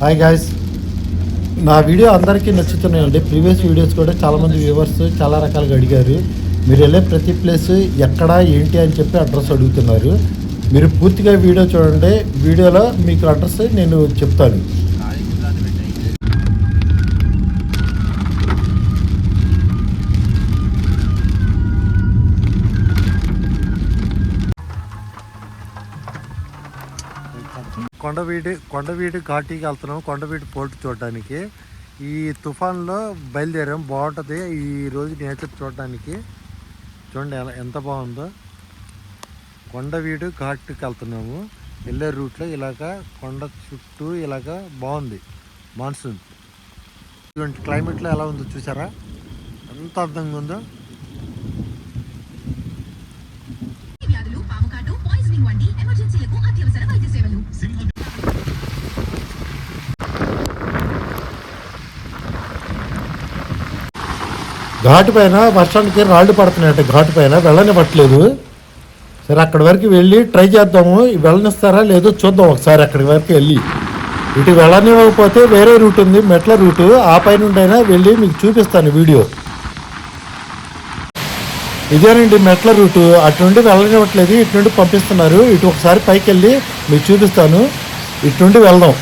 Hi guys నా video అందరికీ నచ్చుతున్నాయండి. Previous videos కూడా చాలామంది వ్యూవర్స్ చాలా రకాలుగా అడిగారు. మీరు వెళ్ళే ప్రతి ప్లేస్ ఎక్కడ ఏంటి అని చెప్పి అడ్రస్ అడుగుతున్నారు. మీరు పూర్తిగా వీడియో చూడండి. వీడియోలో మీకు అడ్రస్ నేను చెప్తాను. కొండవీడి కొండవీడి ఘాటీకి వెళ్తున్నాం కొండవీడి పోర్ట్ చూడడానికి. ఈ తుఫాన్లో బయలుదేరాం బాగుంటుంది. ఈ రోజు నేచర్ చూడడానికి. చూడండి ఎలా ఎంత బాగుందో. కొండవీడు ఘాట్కి వెళ్తున్నాము. వెళ్ళే రూట్లో ఇలాగ కొండ చుట్టూ ఇలాగ బాగుంది. మాన్సూన్. ఇటువంటి క్లైమేట్లో ఎలా ఉందో చూసారా? ఎంత అందంగా ఉందో. ఎమర్జెన్సీలకు అత్యవసర వైద్య సేవలు ఘాటు పైన వర్షానికి రాళ్ళు పడుతున్నాయట. ఘాటు పైన వెళ్ళనివ్వట్లేదు సరే అక్కడి వరకు వెళ్ళి ట్రై చేద్దాము. వెళ్ళనిస్తారా లేదో చూద్దాం ఒకసారి అక్కడి వరకు వెళ్ళి. ఇటు వెళ్ళనివ్వకపోతే వేరే రూట్ ఉంది మెట్ల రూటు. ఆ పైన ఉండైనా వెళ్ళి మీకు చూపిస్తాను వీడియో. ఇదేనండి మెట్ల రూటు. అటు నుండి వెళ్ళనివ్వట్లేదు ఇటు నుండి పంపిస్తున్నారు. ఇటు ఒకసారి పైకి వెళ్ళి మీకు చూపిస్తాను. ఇటు నుండి వెళ్దాం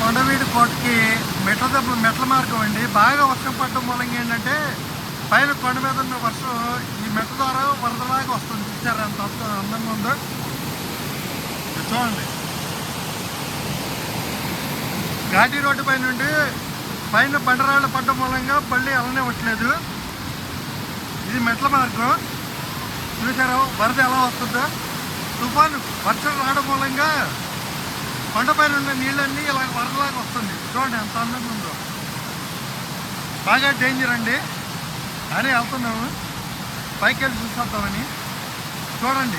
కొండవీడి కోటకి మెట్ల మెట్ల మార్గం అండి. బాగా వర్షం పడడం మూలంగా ఏంటంటే పైన కొండ మీద ఉన్న వర్షం ఈ మెట్ల ద్వారా వరదలాగా వస్తుంది. చూసారా అంత అందంగా ఉందో? చూడండి. ఘాటీ రోడ్డు పైన నుండి పైన బండరాళ్ళు పడ్డం మూలంగా బండి వెళ్ళనివ్వట్లేదు ఇది మెట్ల మార్గం. చూసారా? వరద ఎలా వస్తుందో? తుఫాను వర్షం రావడం మూలంగా కొండపైన ఉన్న నీళ్ళన్నీ ఇలా వరదలాగా చూడండి ఎంత అందంగా ఉందో. బాగా డేంజర్ అండి. అని వెళ్తున్నాము. పైకి వెళ్ళి చూసేద్దామని చూడండి.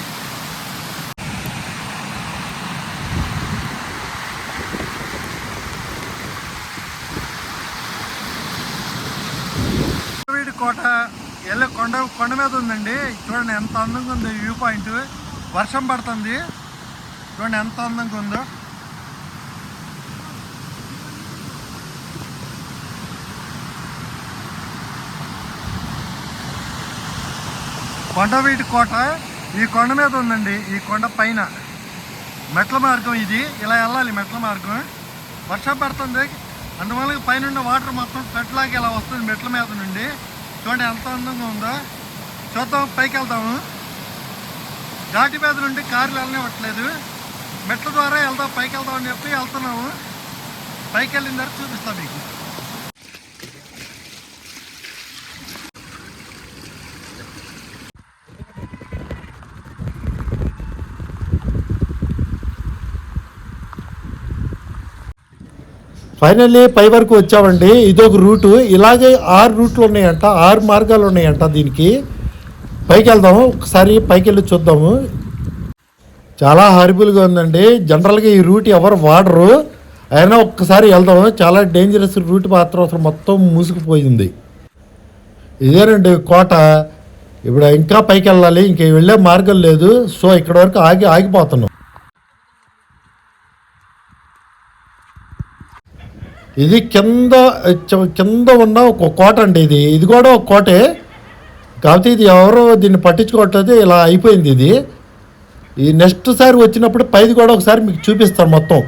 కోట వెళ్ళే కొండ కొండ మీద ఉందండి. చూడండి ఎంత అందంగా ఉంది వ్యూ పాయింట్. వర్షం పడుతుంది. చూడండి ఎంత అందంగా ఉందో. కొండవీటి కోట ఈ కొండ మీద ఉందండి ఈ కొండ పైన. మెట్ల మార్గం ఇది ఇలా వెళ్ళాలి మెట్ల మార్గం. వర్షం పడుతుంది అందువల్ల పైన వాటర్ మొత్తం పెట్లాగా ఇలా వస్తుంది మెట్ల మీద నుండి. చూడండి ఎంత అందంగా ఉందో. చూద్దాం పైకి వెళ్దాము. ఘాటి మీద నుండి కార్లు వెళ్ళనివ్వట్లేదు. మెట్ల ద్వారా వెళ్దాం పైకి వెళ్దాం అని చెప్పి వెళ్తున్నాము. పైకి వెళ్ళిన తర్వాత చూపిస్తాం మీకు. ఫైనల్లీ పై వరకు వచ్చామండి. ఇదొక రూటు. ఇలాగే ఆరు రూట్లు ఉన్నాయంట. ఆరు మార్గాలు ఉన్నాయంట దీనికి. పైకి వెళ్దాము. ఒకసారి పైకి వెళ్ళి చూద్దాము. చాలా హారిబుల్గా ఉందండి. జనరల్గా ఈ రూట్ ఎవరు వాడరు. అయినా ఒక్కసారి వెళ్దాము. చాలా డేంజరస్ రూట్ మాత్రం అసలు మొత్తం మూసుకుపోయింది. ఇదేనండి కోట. ఇప్పుడు ఇంకా పైకి వెళ్ళాలి. ఇంక వెళ్ళే మార్గం లేదు. సో ఇక్కడ వరకు ఆగి ఆగిపోతున్నాం. ఇది కింద కింద ఉన్న ఒక కోట అండి ఇది. ఇది కూడా ఒక కోటే. కాకపోతే ఇది ఎవరో దీన్ని పట్టించుకోవట్లేదు ఇలా అయిపోయింది ఇది. ఈ నెక్స్ట్ సారి వచ్చినప్పుడు పైది కూడా ఒకసారి మీకు చూపిస్తాను మొత్తం.